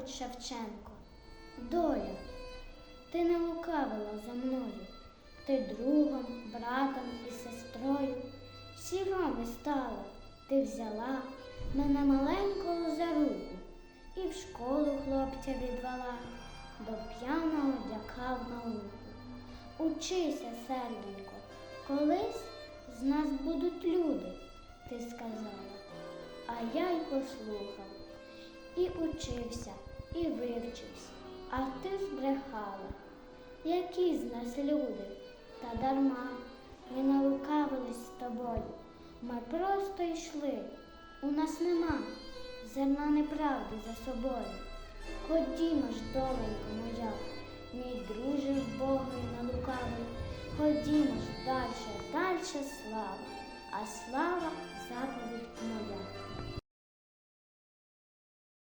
Петрович Шевченко. Доля, ти не лукавила за мною, ти другом, братом і сестрою. Всі вами стала, ти взяла мене маленького за руку і в школу хлопця відвела, до п'яного дяка в науку. Учися, серденько, колись з нас будуть люди, ти сказала, а я й послухав. І учився, і вивчився, а ти збрехала. Які з нас люди, та дарма ми не лукавились з тобою. Ми просто йшли. У нас нема зерна неправди за собою. Ходімо ж, доленько моя, мій друже Богий не лукавий. Ходімо ж дальше, дальше слава, а слава заповідь.